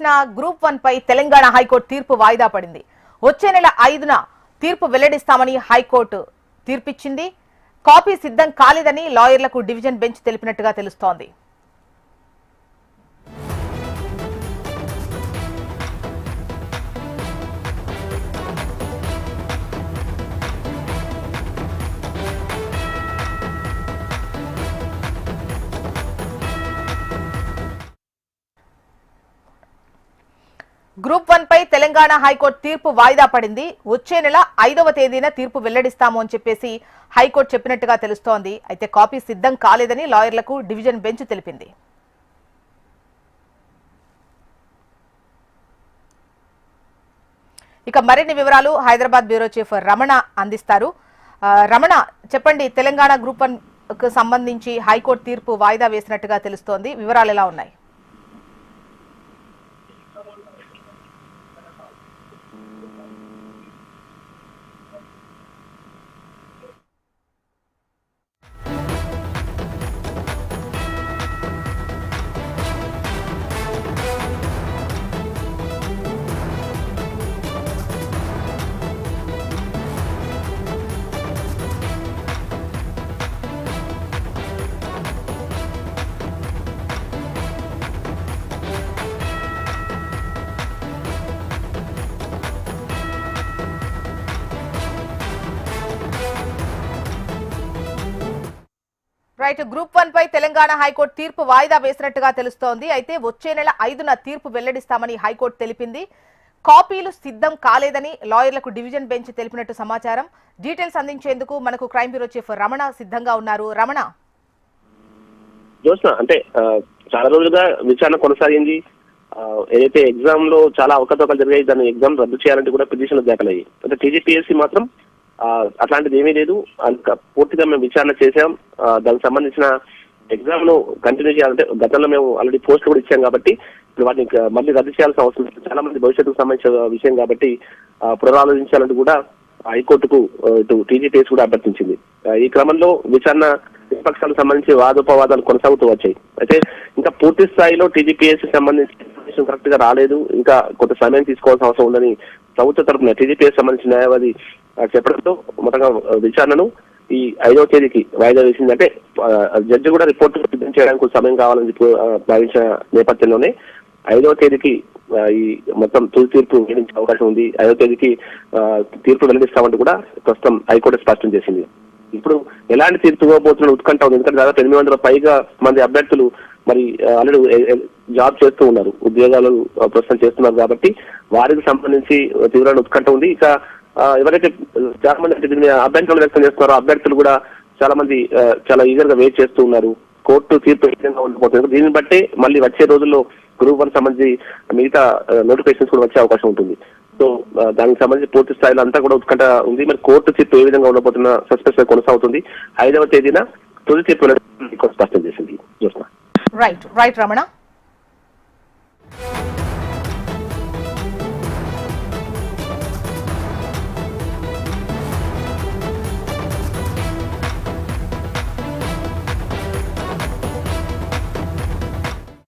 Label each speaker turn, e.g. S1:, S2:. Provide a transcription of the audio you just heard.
S1: ఇవ్వాల్సిన group one పై Telangana high court తీర్పు వాయిదా పడింది. వచ్చే నెల ఐదున తీర్పు వెల్లడిస్తామని హైకోర్టు తీర్పిచ్చింది. కాపీ సిద్ధం కాలేదని లాయర్లకు డివిజన్ బెంచ్ తెలిపినట్టుగా తెలుస్తోంది. గ్రూప్ వన్ పై తెలంగాణ హైకోర్టు తీర్పు వాయిదా పడింది. వచ్చే నెల ఐదవ తేదీన తీర్పు వెల్లడిస్తాము అని చెప్పేసి హైకోర్టు చెప్పినట్టుగా తెలుస్తోంది. అయితే కాపీ సిద్ధం కాలేదని లాయర్లకు డివిజన్ బెంచ్ తెలిపింది. ఇక మరిన్ని వివరాలు హైదరాబాద్ బ్యూరో చీఫ్ రమణ అందిస్తారు. రమణ చెప్పండి తెలంగాణ గ్రూప్ వన్ సంబంధించి హైకోర్టు తీర్పు వాయిదా వేసినట్టుగా తెలుస్తోంది. వివరాలు ఎలా ఉన్నాయి? రైట్ గ్రూప్ వన్ పై తెలంగాణ హైకోర్టు తీర్పు వాయిదా వేసినట్టుగా తెలుస్తోంది. అయితే వచ్చే నెల ఐదున తీర్పు వెల్లడిస్తామని హైకోర్టు తెలిపింది. కాపీలు సిద్ధం కాలేదని లాయర్లకు డివిజన్ బెంచ్ తెలిపినట్టు సమాచారం. డీటెయిల్స్ అందించేందుకు మనకు క్రైమ్ బ్యూరో చీఫ్ రమణ సిద్ధంగా ఉన్నారు. రమణ.
S2: అంటే చాలా రోజులుగా విచారణ కొనసాగింది. ఏదైతే ఎగ్జామ్లో చాలా అవకతవకలు జరిగాయి దాన్ని ఎగ్జామ్ రద్దు చేయాలంటే కూడా పిటిషన్లు దాఖలయ్యాయి. అంటే టీజీపీఎస్సీ మాత్రం అట్లాంటిది ఏమీ లేదు. అంత పూర్తిగా మేము విచారణ చేశాం. దానికి సంబంధించిన ఎగ్జామ్ను కంటిన్యూ చేయాలంటే గతంలో మేము ఆల్రెడీ పోస్ట్ కూడా ఇచ్చాం కాబట్టి వాటిని మళ్ళీ రద్దు చేయాల్సిన అవసరం లేదు. చాలా మంది భవిష్యత్తుకు సంబంధించిన విషయం కాబట్టి పునరాలోచించాలంటూ కూడా హైకోర్టుకు ఇటు టీజీపీఎస్ కూడా అభ్యర్థించింది. ఈ క్రమంలో విచారణ విపక్షాలకు సంబంధించి వాదోపవాదాలు కొనసాగుతూ వచ్చాయి. అయితే ఇంకా పూర్తి స్థాయిలో టీజీపీఎస్ సంబంధించిన ఇన్ఫర్మేషన్ కరెక్ట్గా రాలేదు. ఇంకా కొంత సమయం తీసుకోవాల్సిన అవసరం ఉందని ప్రభుత్వ తరపున టీజీపీఎస్ సంబంధించిన న్యాయవాది చెప్పడంతో మొత్తంగా విచారణను ఈ ఐదవ తేదీకి వాయిదా వేసింది అంటే జడ్జి కూడా రిపోర్ట్ సిద్ధం చేయడానికి సమయం కావాలని చెప్పి భావించిన నేపథ్యంలోనే ఐదవ తేదీకి ఈ మొత్తం తుది తీర్పు వెల్లడించే అవకాశం ఉంది. ఐదవ తేదీకి తీర్పు వెల్లడిస్తామంటూ కూడా ప్రస్తుతం హైకోర్టు స్పష్టం చేసింది. ఇప్పుడు ఎలాంటి తీర్పు ఇవ్వబోతున్న ఉత్కంఠ ఉంది. ఎందుకంటే దాదాపు ఎనిమిది వందల పైగా మంది అభ్యర్థులు మరి ఆల్రెడీ జాబ్ చేస్తూ ఉన్నారు. ఉద్యోగాలు ప్రస్తుతం చేస్తున్నారు కాబట్టి వారికి సంబంధించి తీవ్రమైన ఉత్కంఠ ఉంది. ఇక ఎవరైతే చాలా మంది అంటే దీని అభ్యంతరాలు వ్యక్తం చేస్తున్నారో అభ్యర్థులు కూడా చాలా మంది చాలా ఈగర్గా వెయిట్ చేస్తూ ఉన్నారు. కోర్టు తీర్పు ఏ విధంగా ఉండబోతుంది దీన్ని బట్టే మళ్ళీ వచ్చే రోజుల్లో గ్రూప్ వన్ సంబంధించి మిగతా నోటిఫికేషన్స్ కూడా వచ్చే అవకాశం ఉంటుంది. సో దానికి సంబంధించి పూర్తి స్థాయిలో అంతా కూడా ఉత్కంఠ ఉంది. మరి కోర్టు తీర్పు ఏ విధంగా ఉండబోతున్న సస్పెన్స్ కొనసాగుతుంది. ఐదవ తేదీన తొలి తీర్పు స్పష్టం చేసింది.
S1: Right right Ramana